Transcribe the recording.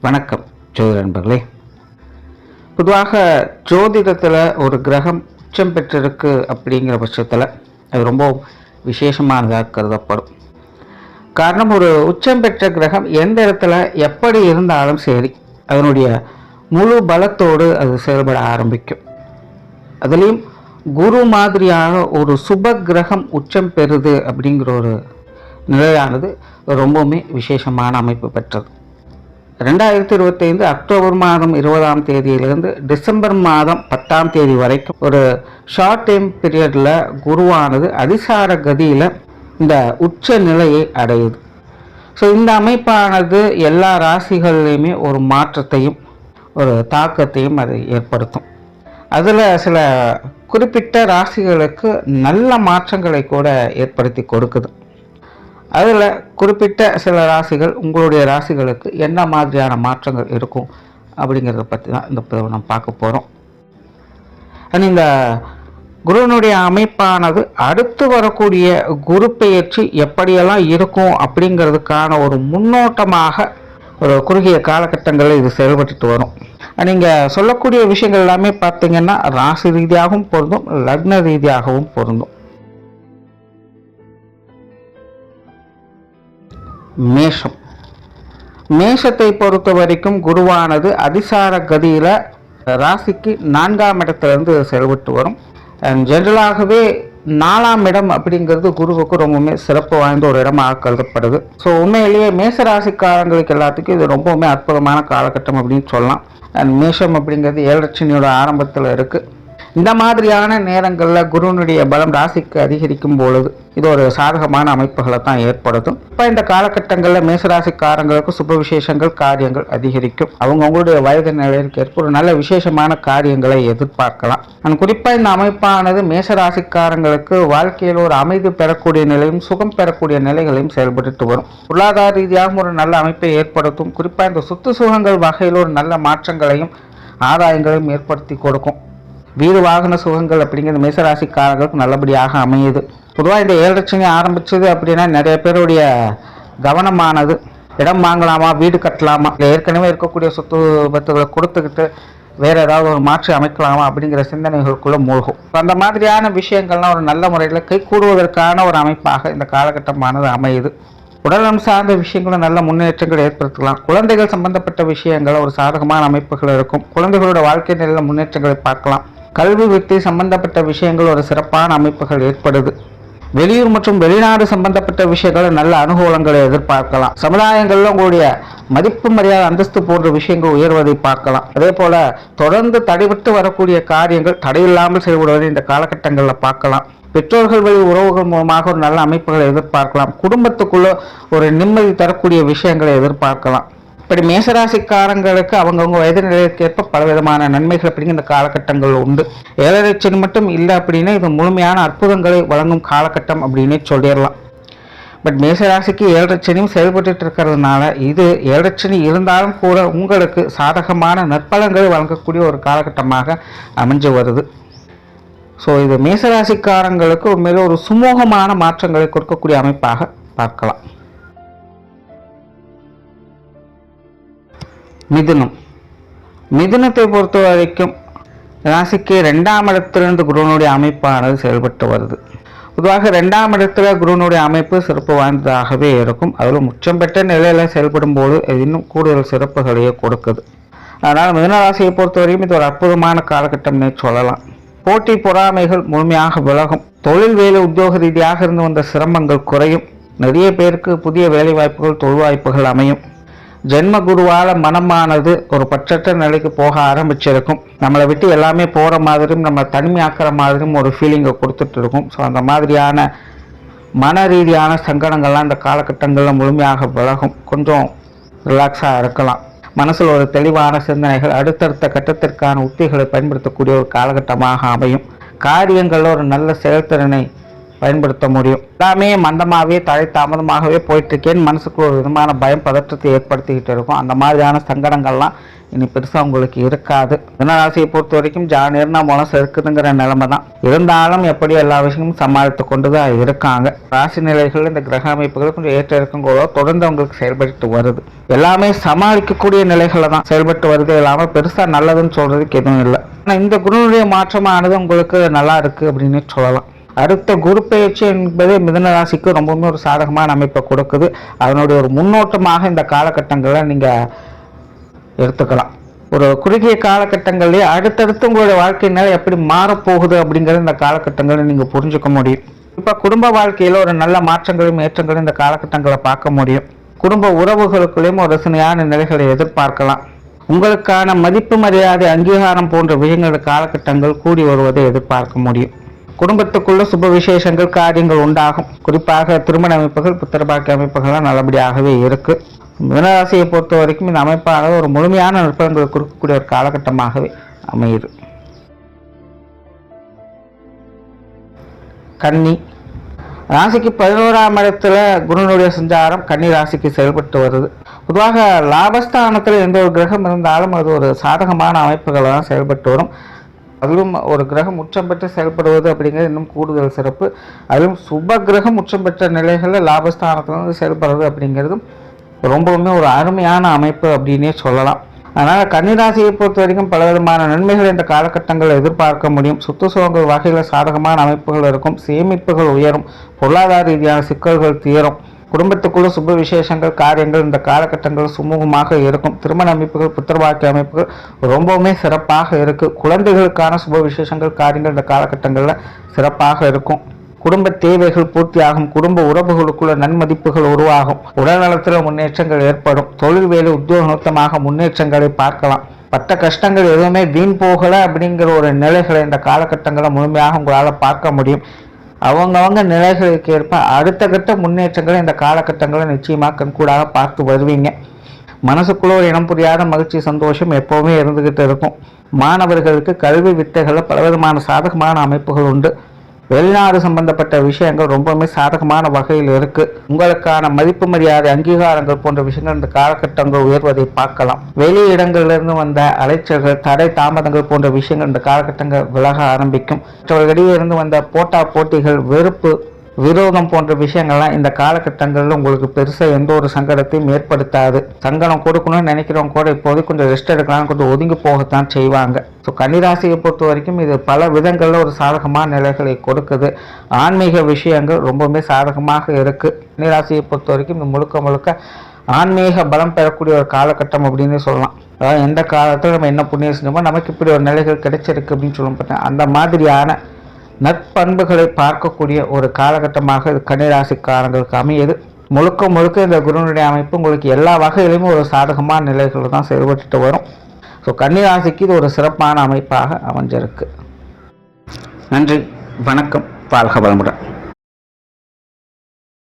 வணக்கம் ஜோதிட நண்பர்களே. பொதுவாக ஜோதிடத்தில் ஒரு கிரகம் உச்சம் பெற்றிருக்கு அப்படிங்கிற பட்சத்தில் அது ரொம்ப விசேஷமானதாக கருதப்படும். காரணம் ஒரு உச்சம் பெற்ற கிரகம் எந்த இடத்துல எப்படி இருந்தாலும் சரி அதனுடைய முழு பலத்தோடு அது செயல்பட ஆரம்பிக்கும். அதுலேயும் குரு மாதிரியான ஒரு சுப கிரகம் உச்சம் பெறுது அப்படிங்கிற ஒரு நிலையானது ரொம்பவுமே விசேஷமான அமைப்பு பெற்றது. ரெண்டாயிரத்தி இருபத்தைந்து அக்டோபர் மாதம் இருபதாம் தேதியிலிருந்து டிசம்பர் மாதம் பத்தாம் தேதி வரைக்கும் ஒரு ஷார்ட் டைம் பீரியடில் குருவானது அதிசார கதியில் இந்த உச்ச நிலையை அடையுது. ஸோ இந்த அமைப்பானது எல்லா ராசிகள்லையுமே ஒரு மாற்றத்தையும் ஒரு தாக்கத்தையும் அது ஏற்படுத்தும். அதில் சில குறிப்பிட்ட ராசிகளுக்கு நல்ல மாற்றங்களை கூட ஏற்படுத்தி கொடுக்குது. அதில் குறிப்பிட்ட சில ராசிகள் உங்களுடைய ராசிகளுக்கு என்ன மாதிரியான மாற்றங்கள் இருக்கும் அப்படிங்கிறத பற்றி தான் இந்த பதிவை நம்ம பார்க்க போகிறோம் அண்ட் இந்த குருவினுடைய அமைப்பானது அடுத்து வரக்கூடிய குரு பெயர்ச்சி எப்படியெல்லாம் இருக்கும் அப்படிங்கிறதுக்கான ஒரு முன்னோட்டமாக ஒரு குறுகிய காலகட்டங்களில் இது செயல்பட்டுட்டு வரும். நீங்கள் சொல்லக்கூடிய விஷயங்கள் எல்லாமே பார்த்தீங்கன்னா ராசி ரீதியாகவும் பொருந்தும் லக்ன ரீதியாகவும் பொருந்தும். மேஷம். மேஷத்தை பொறுத்த வரைக்கும் குருவானது அதிசார கதியில் ராசிக்கு நான்காம் இடத்துலேருந்து செயல்பட்டு வரும். அண்ட் ஜென்ரலாகவே நாலாம் இடம் அப்படிங்கிறது குருவுக்கு ரொம்பவுமே சிறப்பு வாய்ந்த ஒரு இடமாக கருதப்படுது. ஸோ உண்மையிலேயே மேச ராசிக்காரங்களுக்கு எல்லாத்துக்கும் இது ரொம்பவுமே அற்புதமான காலகட்டம் அப்படின்னு சொல்லலாம். அண்ட் மேஷம் அப்படிங்கிறது ஏழரட்சணியோட ஆரம்பத்தில் இருக்குது இந்த மாதிரியான நேரங்களில் குருவினுடைய பலம் ராசிக்கு அதிகரிக்கும் பொழுது இது ஒரு சாதகமான அமைப்புகளை தான் ஏற்படுத்தும். இப்போ இந்த காலகட்டங்களில் மேசராசிக்காரங்களுக்கு சுப விசேஷங்கள் காரியங்கள் அதிகரிக்கும். அவங்கவுங்களுடைய வயது நிலையிற்கு ஏற்ப ஒரு நல்ல விசேஷமான காரியங்களை எதிர்பார்க்கலாம். அண்ட் குறிப்பாக இந்த அமைப்பானது மேசராசிக்காரங்களுக்கு வாழ்க்கையில் ஒரு அமைதி பெறக்கூடிய நிலையும் சுகம் பெறக்கூடிய நிலைகளையும் செயல்பட்டு வரும். பொருளாதார ரீதியாகவும் ஒரு நல்ல அமைப்பை ஏற்படுத்தும். குறிப்பாக இந்த சொத்து சுகங்கள் வகையில் ஒரு நல்ல மாற்றங்களையும் ஆதாயங்களையும் ஏற்படுத்தி கொடுக்கும். வீடு வாகன சுகங்கள் அப்படிங்கிறது மேசராசிக்காரர்களுக்கு நல்லபடியாக அமையுது. பொதுவாக இந்த ஏழரட்சணி ஆரம்பிச்சது அப்படின்னா நிறைய பேருடைய கவனமானது இடம் வாங்கலாமா வீடு கட்டலாமா இல்லை ஏற்கனவே இருக்கக்கூடிய சொத்து பத்துகளை கொடுத்துக்கிட்டு வேறு ஏதாவது ஒரு மாற்றி அமைக்கலாமா அப்படிங்கிற சிந்தனைகளுக்குள்ளே மூழ்கும். அந்த மாதிரியான விஷயங்கள்லாம் ஒரு நல்ல முறையில் கை கூடுவதற்கான ஒரு அமைப்பாக இந்த காலகட்டமானது அமையுது. உடல்நலம் சார்ந்த விஷயங்களும் நல்ல முன்னேற்றங்கள் ஏற்படுத்தலாம். குழந்தைகள் சம்பந்தப்பட்ட விஷயங்கள் ஒரு சாதகமான அமைப்புகள் இருக்கும். குழந்தைகளோட வாழ்க்கை நிலையில் முன்னேற்றங்களை பார்க்கலாம். கல்வி வித்தை சம்பந்தப்பட்ட விஷயங்கள் ஒரு சிறப்பான அமைப்புகள் ஏற்படுது. வெளியூர் மற்றும் வெளிநாடு சம்பந்தப்பட்ட விஷயங்களை நல்ல அனுகூலங்களை எதிர்பார்க்கலாம். சமுதாயங்களில் உங்களுடைய மதிப்பு மரியாதை அந்தஸ்து போன்ற விஷயங்கள் உயர்வதை பார்க்கலாம். அதே போல தொடர்ந்து தடைபட்டு வரக்கூடிய காரியங்கள் தடையில்லாமல் செயல்படுவதை இந்த காலகட்டங்களில் பார்க்கலாம். பெற்றோர்கள் வழி உறவுகள் மூலமாக ஒரு நல்ல அமைப்புகளை எதிர்பார்க்கலாம். குடும்பத்துக்குள்ள ஒரு நிம்மதி தரக்கூடிய விஷயங்களை எதிர்பார்க்கலாம். இப்படி மேசராசிக்காரங்களுக்கு அவங்கவுங்க வயது நிலைக்கேற்ப பலவிதமான நன்மைகள் அப்படிங்கிற காலகட்டங்கள் உண்டு. ஏழரைச்சனி மட்டும் இல்லை அப்படின்னா இது முழுமையான அற்புதங்களை வழங்கும் காலகட்டம் அப்படின்னே சொல்லிடலாம். பட் மேசராசிக்கு ஏழரைச்சனியும் செயல்பட்டு இருக்கிறதுனால இது ஏழரைச்சனி இருந்தாலும் கூட உங்களுக்கு சாதகமான நற்பலங்களை வழங்கக்கூடிய ஒரு காலகட்டமாக அமைஞ்சு வருது. ஸோ இது மேசராசிக்காரங்களுக்கு உண்மையிலே ஒரு சுமூகமான மாற்றங்களை கொடுக்கக்கூடிய அமைப்பாக பார்க்கலாம். மிதுனம். மிதுனத்தை பொறுத்த வரைக்கும் ராசிக்கு ரெண்டாம் இடத்திலிருந்து குருவனுடைய அமைப்பானது செயல்பட்டு வருது. பொதுவாக ரெண்டாம் இடத்துல குருவனுடைய அமைப்பு சிறப்பு வாய்ந்ததாகவே இருக்கும். அதில் உச்சம் பெற்ற நிலையில் செயல்படும் போது இன்னும் கூடுதல் சிறப்புகளையே கொடுக்குது. அதனால் மிதுன ராசியை பொறுத்தவரையும் இது ஒரு அற்புதமான காலகட்டம்னே சொல்லலாம். போட்டி பொறாமைகள் முழுமையாக விலகும். தொழில் வேலை உத்தியோக ரீதியாக இருந்து வந்த சிரமங்கள் குறையும். நிறைய பேருக்கு புதிய வேலை வாய்ப்புகள் தொழில் வாய்ப்புகள் அமையும். ஜென்ம குருவால மனமானது ஒரு பற்றற்ற நிலைக்கு போக ஆரம்பிச்சிருக்கும். நம்மளை விட்டு எல்லாமே போகிற மாதிரியும் நம்ம தனிமையாக்குற மாதிரியும் ஒரு ஃபீலிங்கை கொடுத்துட்டு இருக்கும் ஸோ அந்த மாதிரியான மன ரீதியான சங்கடங்கள்லாம் இந்த காலகட்டங்களில் முழுமையாக விலகும். கொஞ்சம் ரிலாக்ஸாக இருக்கலாம். மனசில் ஒரு தெளிவான சிந்தனைகள் அடுத்தடுத்த கட்டத்திற்கான உத்திகளை பயன்படுத்தக்கூடிய ஒரு காலகட்டமாக அமையும். காரியங்களில் ஒரு நல்ல செயல்திறனை பயன்படுத்த முடியும். எல்லாமே மந்தமாகவே தலை தாமதமாகவே போயிட்டுருக்கேன்னு மனசுக்கு ஒரு விதமான பயம் பதற்றத்தை ஏற்படுத்திக்கிட்டு இருக்கும். அந்த மாதிரியான சங்கடங்கள்லாம் இனி பெருசாக உங்களுக்கு இருக்காது. தினராசியை பொறுத்த வரைக்கும் ஜானியர்னா மனசு இருக்குதுங்கிற நிலைமை தான் இருந்தாலும் எப்படி எல்லா விஷயமும் சமாளித்து கொண்டு தான் இருக்காங்க. ராசி நிலைகள் இந்த கிரக அமைப்புகள் கொஞ்சம் ஏற்ற இருக்குங்களோ தொடர்ந்து அவங்களுக்கு செயல்பட்டு வருது. எல்லாமே சமாளிக்கக்கூடிய நிலைகளில் தான் செயல்பட்டு வருது. இல்லாமல் பெருசாக நல்லதுன்னு சொல்கிறதுக்கு எதுவும் இல்லை. ஆனால் இந்த குருனுடைய மாற்றமானது உங்களுக்கு நல்லா இருக்குது அப்படின்னு சொல்லலாம். அடுத்த குரு பயிற்சி என்பது மிதன ராசிக்கு ரொம்பவுமே ஒரு சாதகமான அமைப்பை கொடுக்குது. அதனுடைய ஒரு முன்னோட்டமாக இந்த காலகட்டங்களை நீங்கள் எடுத்துக்கலாம். ஒரு குறுகிய காலகட்டங்கள்லேயே அடுத்தடுத்து உங்களுடைய வாழ்க்கை நிலை எப்படி மாறப்போகுது அப்படிங்கிறது இந்த காலகட்டங்களில் நீங்கள் புரிஞ்சுக்க முடியும். இப்போ குடும்ப வாழ்க்கையில் ஒரு நல்ல மாற்றங்களும் ஏற்றங்களும் இந்த காலகட்டங்களை பார்க்க முடியும். குடும்ப உறவுகளுக்குள்ளேயும் ஒரு ரசனையான நிலைகளை எதிர்பார்க்கலாம். உங்களுக்கான மதிப்பு மரியாதை அங்கீகாரம் போன்ற விஷயங்களோட காலகட்டங்கள் கூடி வருவதை எதிர்பார்க்க முடியும். குடும்பத்துக்குள்ள சுப விசேஷங்கள் காரியங்கள் உண்டாகும். குறிப்பாக திருமண அமைப்புகள் புத்திரபாக்கிய அமைப்புகள்லாம் நல்லபடியாகவே இருக்கு. மீனராசியை பொறுத்த வரைக்கும் இந்த அமைப்பானது ஒரு முழுமையான நற்பலன்களை கொடுக்கக்கூடிய ஒரு காலகட்டமாகவே அமையுது. கன்னி. ராசிக்கு பதினோராம் இடத்துல குருனுடைய சஞ்சாரம் கன்னி ராசிக்கு செயல்பட்டு வருது. பொதுவாக லாபஸ்தானத்தில் எந்த ஒரு கிரகம் இருந்தாலும் அது ஒரு சாதகமான அமைப்புகளை தான் செயல்பட்டு வரும். அதிலும் ஒரு கிரகம் உச்சம் பெற்று செயல்படுவது அப்படிங்கிறது இன்னும் கூடுதல் சிறப்பு. அதிலும் சுப கிரகம் உச்சம் பெற்ற நிலைகளில் லாபஸ்தானத்தில் வந்து செயல்படுறது அப்படிங்கிறதும் ரொம்பவுமே ஒரு அருமையான அமைப்பு அப்படின்னே சொல்லலாம். அதனால் கன்னிராசியை பொறுத்த வரைக்கும் பலவிதமான நன்மைகள் இந்த காலகட்டங்களில் எதிர்பார்க்க முடியும். சுற்றுச்சூழல் வகையில் சாதகமான அமைப்புகள் இருக்கும். சேமிப்புகள் உயரும். பொருளாதார ரீதியான சிக்கல்கள் தீரும். குடும்பத்துக்குள்ள சுப விசேஷங்கள் காரியங்கள் இந்த காலகட்டங்கள் சுமூகமாக இருக்கும். திருமண அமைப்புகள் புத்திரவாக்கிய அமைப்புகள் ரொம்பவுமே சிறப்பாக இருக்கு. குழந்தைகளுக்கான சுப விசேஷங்கள் காரியங்கள் இந்த காலகட்டங்களில் சிறப்பாக இருக்கும். குடும்ப தேவைகள் பூர்த்தியாகும். குடும்ப உறவுகளுக்குள்ள நன்மதிப்புகள் உருவாகும். உடல்நலத்தில் முன்னேற்றங்கள் ஏற்படும். தொழில் வேலை உத்தியோக முன்னேற்றங்களை பார்க்கலாம். பட்ட கஷ்டங்கள் எதுவுமே வீண் போகலை அப்படிங்கிற ஒரு நிலைகளை இந்த காலகட்டங்களை முழுமையாக உங்களால் பார்க்க முடியும். அவங்கவங்க நிலைகளுக்கு ஏற்ப அடுத்த கட்ட முன்னேற்றங்களை இந்த காலகட்டங்களை நிச்சயமாக கண்கூடாக பார்த்து வருவீங்க. மனசுக்குள்ள ஒரு இனம் புரியாத மகிழ்ச்சி சந்தோஷம் எப்போவுமே இருந்துகிட்டு இருக்கும். மாணவர்களுக்கு கல்வி வித்தைகளில் பலவிதமான சாதகமான அமைப்புகள் உண்டு. வெளிநாடு சம்பந்தப்பட்ட விஷயங்கள் ரொம்பவுமே சாதகமான வகையில் இருக்கு. உங்களுக்கான மதிப்பு மரியாதை அங்கீகாரங்கள் போன்ற விஷயங்கள் இந்த காலகட்டங்கள் உயர்வதை பார்க்கலாம். வெளி இடங்களிலிருந்து வந்த அலைச்சல்கள் தடை தாமதங்கள் போன்ற விஷயங்கள் இந்த காலகட்டங்கள் விலக ஆரம்பிக்கும். மற்றவர்களிடையே இருந்து வந்த போட்டா போட்டிகள் வெறுப்பு விரோதம் போன்ற விஷயங்கள்லாம் இந்த காலகட்டங்களில் உங்களுக்கு பெருசாக எந்த ஒரு சங்கடத்தையும் ஏற்படுத்தாது. சங்கடம் கொடுக்கணும்னு நினைக்கிறவங்க கூட இப்போது கொஞ்சம் ரெஸ்ட் எடுக்கலாம் கொஞ்சம் ஒதுங்கி போகத்தான் செய்வாங்க. ஸோ கன்னிராசியை பொறுத்த வரைக்கும் இது பல விதங்களில் ஒரு சாதகமான நிலைகளை கொடுக்குது. ஆன்மீக விஷயங்கள் ரொம்பவுமே சாதகமாக இருக்குது கன்னிராசியை பொறுத்த வரைக்கும் இது முழுக்க முழுக்க ஆன்மீக பலம் பெறக்கூடிய ஒரு காலகட்டம் அப்படின்னு சொல்லலாம். அதாவது எந்த காலத்தில் நம்ம என்ன புண்ணியம் செஞ்சோமோ நமக்கு இப்படி ஒரு நிலைகள் கிடைச்சிருக்கு அப்படின்னு சொல்லப்பட்ட அந்த மாதிரியான நற்பண்புகளை பார்க்கக்கூடிய ஒரு காலகட்டமாக இது கன்னிராசிக்காரங்களுக்கு அமையுது. முழுக்க முழுக்க இந்த குருனுடைய அமைப்பு உங்களுக்கு எல்லா வகையிலையுமே ஒரு சாதகமான நிலைகள் தான் செயல்பட்டுட்டு வரும். ஸோ கன்னிராசிக்கு இது ஒரு சிறப்பான அமைப்பாக அமைஞ்சிருக்கு. நன்றி வணக்கம் வாழ்க வளமுடன்.